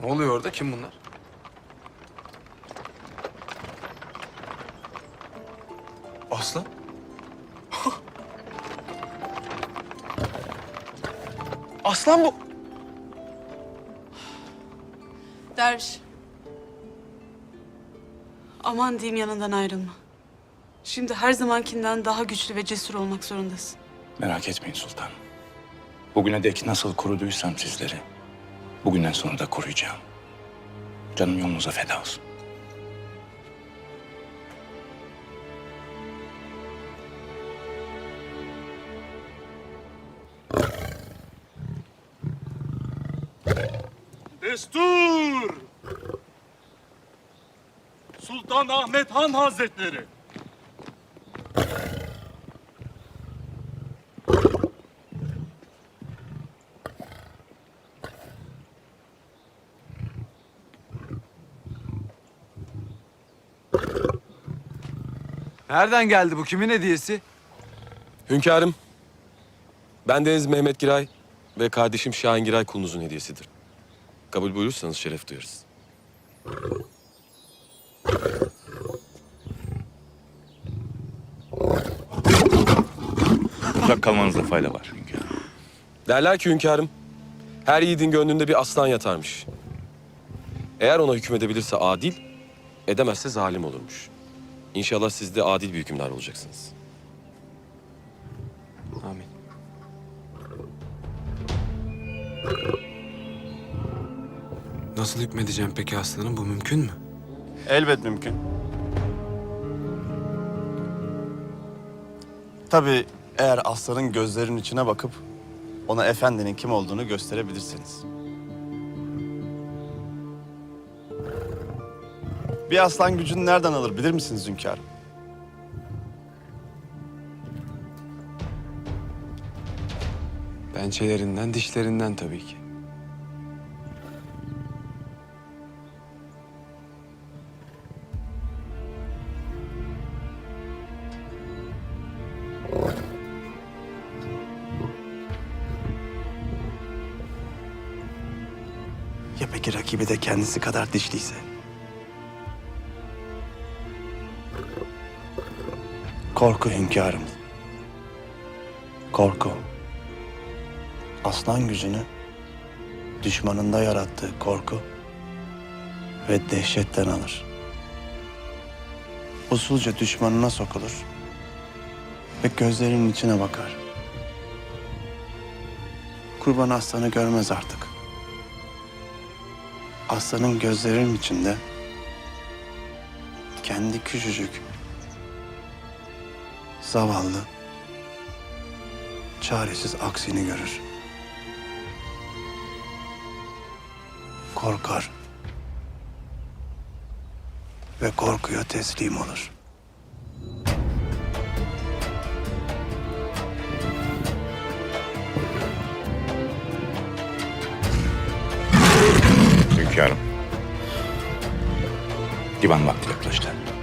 Ne oluyor orada? Kim bunlar? Aslan? Aslan bu. Derviş. Aman diyeyim yanından ayrılma. Şimdi her zamankinden daha güçlü ve cesur olmak zorundasın. Merak etmeyin sultanım. Bugüne dek nasıl koruduysam sizleri, bugünden sonra da koruyacağım. Canım yolunuza feda olsun. Destur! Sultan Ahmet Han Hazretleri. Nereden geldi bu? Kimin hediyesi? Hünkârım, ben Deniz Mehmet Giray ve kardeşim Şahin Giray kulunuzun hediyesidir. Kabul buyurursanız şeref duyarız. Uzak kalmanızda fayda var hünkârım. Derler ki hünkârım, her yiğidin gönlünde bir aslan yatarmış. Eğer ona hükmedebilirse adil, edemezse zalim olurmuş. İnşallah siz de adil bir hükümdar olacaksınız. Amin. Nasıl hükmedeceğim peki aslanım? Bu mümkün mü? Elbet mümkün. Tabii eğer aslanın gözlerinin içine bakıp ona efendinin kim olduğunu gösterebilirsiniz. Bir aslan gücünü nereden alır bilir misiniz hünkârım? Pençelerinden, dişlerinden tabii ki. Ya peki rakibi de kendisi kadar dişliyse? Korku hünkârım. Korku. Aslan gücünü düşmanında yarattığı korku ve dehşetten alır. Usulca düşmanına sokulur ve gözlerinin içine bakar. Kurban aslanı görmez artık. Aslanın gözlerinin içinde kendi küçücük, zavallı, çaresiz aksini görür. Korkar ve korkuya teslim olur. Hünkârım. Divan vakti yaklaştı.